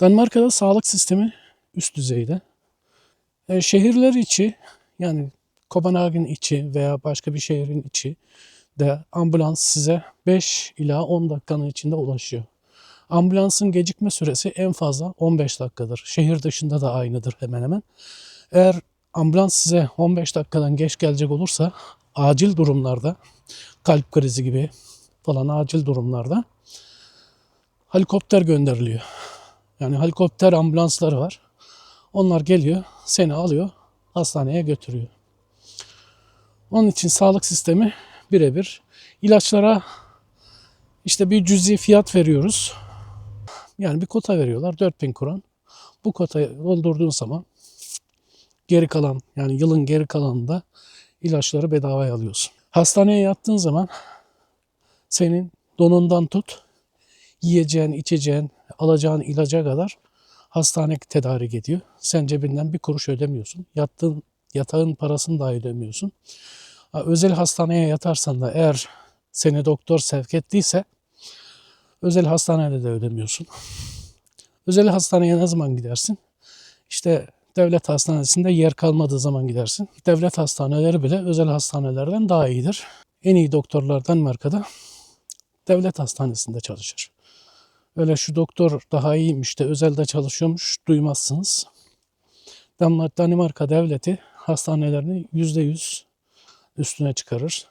Danimarka'da sağlık sistemi üst düzeyde. E, şehirler içi yani Kopenhagen içi veya başka bir şehrin içi de ambulans size 5 ila 10 dakikanın içinde ulaşıyor. Ambulansın gecikme süresi en fazla 15 dakikadır. Şehir dışında da aynıdır hemen hemen. Eğer ambulans size 15 dakikadan geç gelecek olursa acil durumlarda kalp krizi gibi falan acil durumlarda helikopter gönderiliyor. Yani helikopter ambulansları var. Onlar geliyor, seni alıyor, hastaneye götürüyor. Onun için sağlık sistemi birebir. İlaçlara işte bir cüzi fiyat veriyoruz. Yani bir kota veriyorlar 4000 kron. Bu kotayı doldurduğun zaman geri kalan yani yılın geri kalanında ilaçları bedavaya alıyorsun. Hastaneye yattığın zaman senin donundan tut yiyeceğin, içeceğin, alacağın ilaca kadar hastane tedarik ediyor. Sen cebinden bir kuruş ödemiyorsun. Yattığın yatağın parasını dahi ödemiyorsun. Özel hastaneye yatarsan da eğer seni doktor sevk ettiyse özel hastanede de ödemiyorsun. Özel hastaneye ne zaman gidersin? İşte devlet hastanesinde yer kalmadığı zaman gidersin. Devlet hastaneleri bile özel hastanelerden daha iyidir. En iyi doktorlar Danimarka'da devlet hastanesinde çalışır. Öyle şu doktor daha iyiymiş de özelde çalışıyormuş duymazsınız. Danimarka devleti hastanelerini %100 üstüne çıkarır.